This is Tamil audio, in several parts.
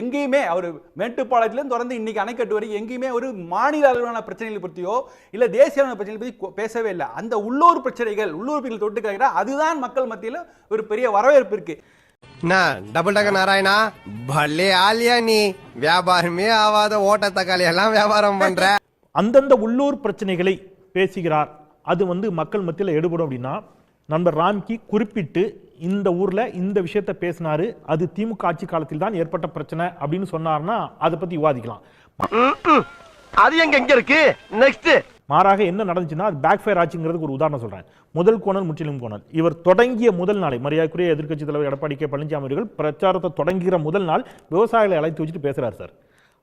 எங்கேயுமே அவர் மேட்டுப்பாளையத்திலேருந்து தொடர்ந்து இன்னைக்கு அணைக்கட்டு வரைக்கும் எங்கேயுமே ஒரு மாநில அளவிலான பிரச்சனைகளை பற்றியோ இல்லை தேசிய அளவிலான பிரச்சனைகளை பற்றி பேசவே இல்லை. அந்த உள்ளூர் பிரச்சனைகள் உள்ளூர் பிரச்சனைகள் தொட்டு அதுதான் மக்கள் மத்தியில் ஒரு பெரிய வரவேற்பு இருக்கு. என்ன டபுள் டக்க நாராயணா பல்லே ஆலியா நீ. வியாபாரமே ஆவாத ஓட்ட தக்காளி எல்லாம் வியாபாரம் பண்ற. அந்தந்த உள்ளூர் பிரச்சனைகளை பேசுகிறார். அது வந்து மக்கள் மத்தியில் எடுபடும் அப்படின்னா நண்பர் ராம்கி குறிப்பிட்டு இந்த ஊர்ல இந்த விஷயத்த பேசினாரு. அது திமுக ஆட்சி காலத்தில் தான் ஏற்பட்ட பிரச்சனை அப்படின்னு சொன்னார்னா அதை பத்தி விவாதிக்கலாம். அது எங்க எங்க இருக்கு? நெக்ஸ்ட் மாறாக என்ன நடந்துச்சுன்னா அது பேக் ஃபயர் ஆச்சுங்கிறதுக்கு ஒரு உதாரணம் சொல்றேன். முதல் கோணல் முற்றிலும் கோணல். இவர் தொடங்கிய முதல் நாளை மரியாதைக்குரிய எதிர்க்கட்சி தலைவர் எடப்பாடி கே. பழனிசாமி அவர்கள் பிரச்சாரத்தை தொடங்குகிற முதல் நாள் விவசாயிகளை அழைத்து வச்சுட்டு பேசுறாரு சார்.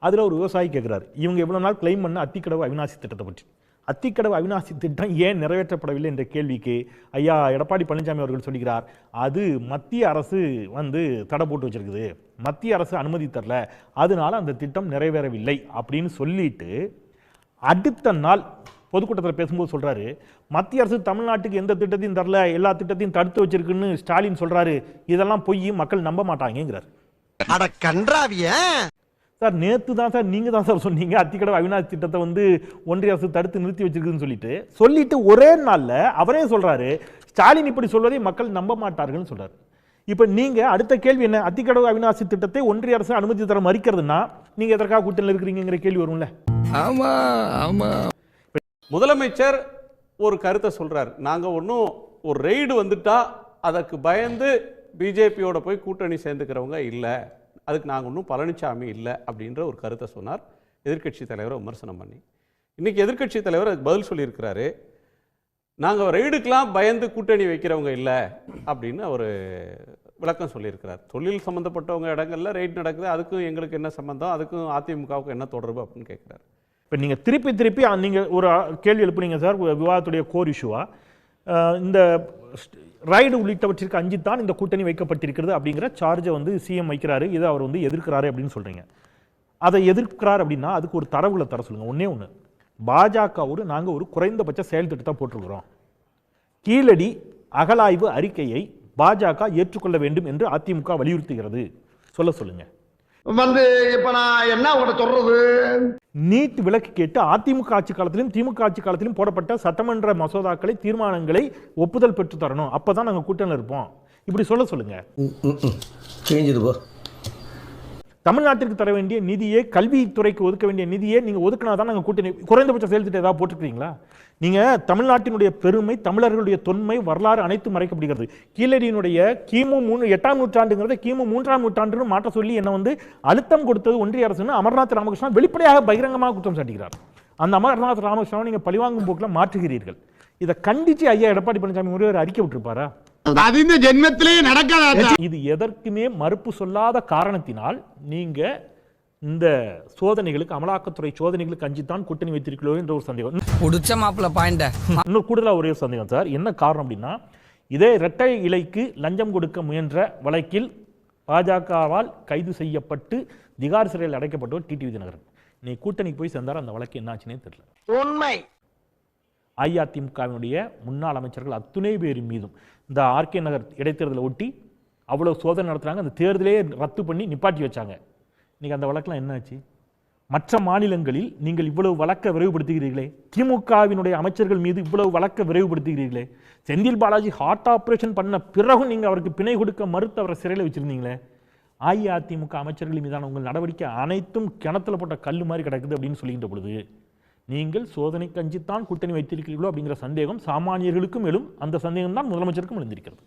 அதுல ஒரு விவசாயி கேட்கிறார் இவங்க இவ்வளவு நாள் கிளைம் பண்ண அத்திக்கடவு அவிநாசி திட்டத்தை பற்றி. அத்திக்கடவு அவிநாசி திட்டம் ஏன் நிறைவேற்றப்படவில்லை என்ற கேள்விக்கு ஐயா எடப்பாடி பழனிசாமி அவர்கள் சொல்கிறார் அது மத்திய அரசு வந்து தடை போட்டு வச்சிருக்குது. மத்திய அரசு அனுமதி தரல. அதனால அந்த திட்டம் நிறைவேறவில்லை அப்படின்னு சொல்லிட்டு அடுத்த நாள் பொதுக்கூட்டத்தில் பேசும்போது சொல்கிறாரு மத்திய அரசு தமிழ்நாட்டுக்கு எந்த திட்டத்தையும் தரல. எல்லா திட்டத்தையும் தடுத்து வச்சிருக்குன்னு ஸ்டாலின் சொல்கிறாரு இதெல்லாம் பொய். மக்கள் நம்ப மாட்டாங்கிறார் அட கன்றாவிய. சார் நேத்து தான் சார் நீங்க தான் சார் சொன்னீங்க. அத்திக்கடவு அவிநாசி திட்டத்தை வந்து ஒன்றிய அரசு தடுத்து நிறுத்தி வச்சிருக்குன்னு சொல்லிட்டு. சொல்லிட்டு ஒரே நாள்ல அவரே சொல்றாரு ஸ்டாலின் இப்படி சொல்வதை மக்கள் நம்ப மாட்டார்கள்னு சொல்றாரு. இப்ப நீங்க அடுத்த கேள்வி என்ன? அத்திக்கடவு அவிநாசி திட்டத்தை ஒன்றிய அரசு அனுமதி தர மறுக்கிறதுனா நீங்க எதற்காக கூட்டணியில் இருக்கிறீங்கிற கேள்வி வரும்ல. ஆமா ஆமா. முதலமைச்சர் ஒரு கருத்தை சொல்றார். நாங்க ஒன்றும் ஒரு ரெய்டு வந்துட்டா அதற்கு பயந்து பிஜேபியோட போய் கூட்டணி சேர்ந்துக்கிறவங்க இல்லை. அதுக்கு நாங்கள் ஒன்றும் பழனிசாமி இல்லை அப்படின்ற ஒரு கருத்தை சொன்னார். எதிர்க்கட்சி தலைவரை விமர்சனம் பண்ணி. இன்றைக்கி எதிர்க்கட்சி தலைவர் அதுக்கு பதில் சொல்லியிருக்கிறாரு. நாங்கள் ரெய்டுக்கெலாம் பயந்து கூட்டணி வைக்கிறவங்க இல்லை அப்படின்னு அவர் விளக்கம் சொல்லியிருக்கிறார். தொழில் சம்மந்தப்பட்டவங்க இடங்கள்ல ரெய்டு நடக்குது. அதுக்கும் எங்களுக்கு என்ன சம்மந்தம் அதுக்கும் அதிமுகவுக்கு என்ன தொடர்பு அப்படின்னு கேட்குறாரு. இப்போ நீங்கள் திருப்பி திருப்பி நீங்கள் ஒரு கேள்வி எழுப்புனீங்க சார். விவாதத்துடைய கோர் இஷ்யூவாக இந்த ரைடு உள்ளிட்டவற்றிற்கு அஞ்சு தான் இந்த கூட்டணி வைக்கப்பட்டிருக்கிறது அப்படிங்கிற சார்ஜை வந்து சிஎம் வைக்கிறாரு. இதை அவர் வந்து எதிர்க்கிறாரு அப்படின்னு சொல்கிறீங்க அதை எதிர்க்கிறார் அப்படின்னா அதுக்கு ஒரு தரவுகளை தர சொல்லுங்கள் ஒன்றே ஒன்று பாஜகவோடு நாங்கள் ஒரு குறைந்தபட்ச செயல் திட்டத்தை போட்டிருக்கிறோம். கீழடி அகலாய்வு அறிக்கையை பாஜக ஏற்றுக்கொள்ள வேண்டும் என்று அதிமுக வலியுறுத்துகிறது. சொல்ல சொல்லுங்கள் வந்து இப்போ நான் என்ன உங்களை சொல்றது? நீட் விலக்கு கேட்டு அதிமுக ஆட்சி காலத்திலும் திமுக ஆட்சி காலத்திலும் போடப்பட்ட சட்டமன்ற மசோதாக்களை தீர்மானங்களை ஒப்புதல் பெற்று தரணும். அப்பதான் நாங்கள் கூட்டணியில் இருப்போம். இப்படி சொல்ல சொல்லுங்க. தமிழ்நாட்டிற்கு தர வேண்டிய நிதியை கல்வித்துறைக்கு ஒதுக்க வேண்டிய நிதியை நீங்கள் ஒதுக்கினா தான் நாங்கள் கூட்டணி குறைந்தபட்ச செயல்திட்டம் ஏதாவது போட்டுருக்கீங்களா? நீங்கள் தமிழ்நாட்டினுடைய பெருமை தமிழர்களுடைய தொன்மை வரலாறு அனைத்தும் மறைக்கப்படுகிறது. கீழடியினுடைய கிமு மூணு எட்டாம் நூற்றாண்டுங்கிறத கிமு மூன்றாம் நூற்றாண்டுன்னு மாற்ற சொல்லி என்ன வந்து அழுத்தம் கொடுத்தது ஒன்றிய அரசுன்னு அமர்நாத் ராமகிருஷ்ணன் வெளிப்படையாக பகிரங்கமாக குற்றம் சாட்டுகிறார் அந்த அமர்நாத் ராமகிருஷ்ணன் நீங்கள் பழிவாங்கும் போக்கில் மாற்றுகிறீர்கள். இதை கண்டித்து ஐயா எடப்பாடி பழனிசாமி ஒரே ஒரு அறிக்கை விட்டுருப்பாரா? அது இந்த ஜென்மத்திலேயே நடக்காத இது எதற்குமே மறுப்பு சொல்லாத காரணத்தினால் நீங்க இந்த சோதனைகளுக்கு அமலாக்கத்துறை சோதனைகளுக்கு அஞ்சித்தான் கூட்டணி வைத்திருக்கிறோம் என்ற ஒரு சந்தேகம். புடிச்ச மாப்பிள்ள பாயிண்ட. இன்னொரு கூடுதலா ஒரே ஒரு சந்தேகம் சார். என்ன காரணம் அப்படின்னா இதே இரட்டை இலைக்கு லஞ்சம் கொடுக்க முயன்ற வழக்கில் பாஜகவால் கைது செய்யப்பட்டு திகார் சிறையில் அடைக்கப்பட்டவர் டிடி தினகரன் நீ கூட்டணிக்கு போய் சேர்ந்தார்? அந்த வழக்கு என்னாச்சுன்னே தெரியல. உண்மை. அஇஅதிமுகவினுடைய முன்னாள் அமைச்சர்கள் அத்துணை பேர் மீதும் இந்த ஆர்கே நகர் இடைத்தேர்தலை ஒட்டி அவ்வளோ சோதனை நடத்துகிறாங்க அந்த தேர்தலே ரத்து பண்ணி நிப்பாட்டி வச்சாங்க. இன்றைக்கி அந்த வழக்கெலாம் என்னாச்சு? மற்ற மாநிலங்களில் நீங்கள் இவ்வளவு வழக்க விரைவுபடுத்துகிறீர்களே? திமுகவினுடைய அமைச்சர்கள் மீது இவ்வளவு வழக்க விரைவுபடுத்துகிறீர்களே? செந்தில் பாலாஜி ஹார்ட் ஆப்ரேஷன் பண்ண பிறகும் நீங்கள் அவருக்கு பிணை கொடுக்க மறுத்து அவரை சிறையில் வச்சிருந்தீங்களே? அஇஅதிமுக அமைச்சர்கள் மீதான உங்கள் நடவடிக்கை அனைத்தும் கிணத்துல போட்ட கல் மாதிரி கிடக்குது அப்படின்னு சொல்லுகின்ற பொழுது நீங்கள் சோதனை கஞ்சித்தான் கூட்டணி வைத்திருக்கிறீர்களோ அப்படிங்கிற சந்தேகம் சாமானியர்களுக்கும் எழும். அந்த சந்தேகம் தான் முதலமைச்சருக்கும் எழுந்திருக்கிறது.